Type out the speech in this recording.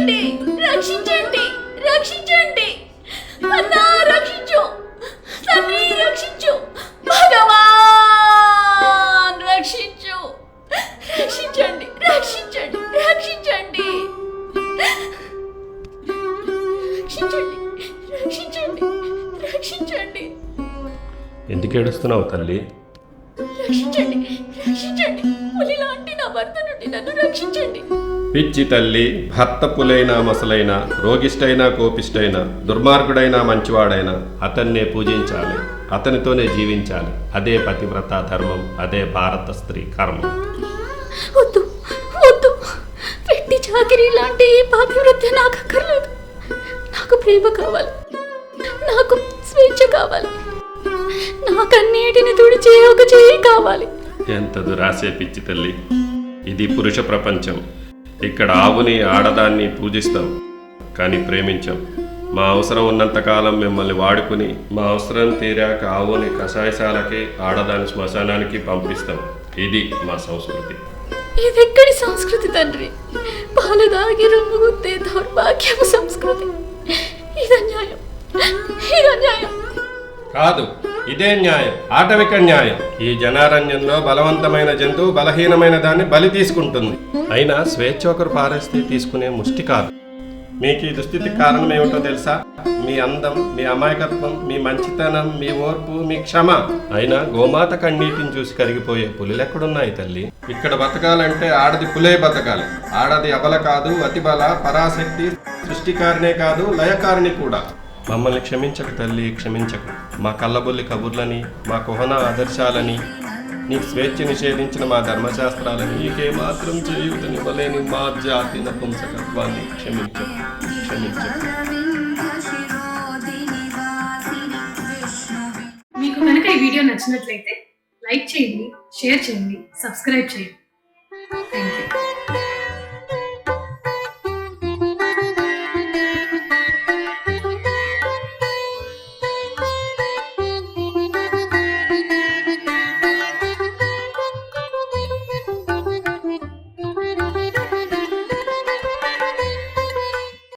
రక్షించండి రక్షించండి రక్షించండి. అన్నా రక్షించు. తల్లి రక్షించు. భగవాన్ రక్షించు. రక్షించండి రక్షించండి రక్షించండి. రక్షించండి రక్షించండి రక్షించండి. ఎందుకు ఏడుస్తున్నావు తల్లి? రక్షించండి రక్షించండి. పులిలాంటి నా భర్త నుండి నన్ను రక్షించండి. పిచ్చి తల్లి భర్త పులైనా మసలైన రోగిష్టైనా కోపిష్టైనా దుర్మార్గుడైనా మంచివాడైనా అతన్నే పూజించాలి అతనితోనే జీవించాలి. అదే పతివ్రత ధర్మం అదే భారత స్త్రీ కర్మం. వద్దు వద్దు. పెట్టి చాకిరి లాంటి ఈ పాతివృత్య నాకు అక్కర్లేదు. నాకు ప్రేమ కావాలి. నాకు స్వేచ్ఛ కావాలి. నాకన్నిటిని తుడిచే ఒక చేయి కావాలి. ఎంత దురాశే పిచ్చి తల్లి. ఇది పురుష ప్రపంచం. ఇక్కడ ఆవుని ఆడదాన్ని పూజిస్తాం కానీ ప్రేమించాం. మా అవసరం ఉన్నంతకాలం మిమ్మల్ని వాడుకుని మా అవసరం తీరాక ఆవుని కషాయశాలకి ఆడదాని శ్మశానానికి పంపిస్తాం. ఇది మా సంస్కృతి. ఇదెక్కడి సంస్కృతి తండ్రి? పాలు దాగి రొమ్ము గుద్దే దౌర్భాగ్యపు సంస్కృతి. ఇది అన్యాయం ఇది అన్యాయం కాదు. ఇదే న్యాయం ఆటవిక న్యాయం. ఈ జనారణ్యంలో బలవంతమైన జంతువు బలహీనమైన దాన్ని బలి తీసుకుంటుంది. అయినా స్వేచ్ఛ ఒకరు పారేస్తే తీసుకునే ముష్టి కాదు మీకు ఈ దుస్థితికి కారణం ఏమిటో తెలుసా? మీ అందం మీ అమాయకత్వం మీ మంచితనం మీ ఓర్పు మీ క్షమ. అయినా గోమాత కన్నీటిని చూసి కరిగిపోయే పులులెక్కడున్నాయి తల్లి? ఇక్కడ బతకాలంటే ఆడది పులే బతకాలి. ఆడది అబల కాదు అతిబల పరాశక్తి సృష్టికారినే కాదు లయకారిణి కూడా. మమ్మల్ని క్షమించకు తల్లి క్షమించకు. మా కళ్ళబొల్లి కబుర్లని మా కుహన ఆదర్శాలని నీ స్వేచ్ఛ నిషేధించిన మా ధర్మశాస్త్రాలని నీకే మాత్రం చేయుతనివ్వలేని మా జాతి నపుంసకత్వాన్ని క్షమించకు క్షమించకు. మీకు కనుక ఈ వీడియో నచ్చినట్లయితే లైక్ చేయండి షేర్ చేయండి సబ్స్క్రైబ్ చేయండి.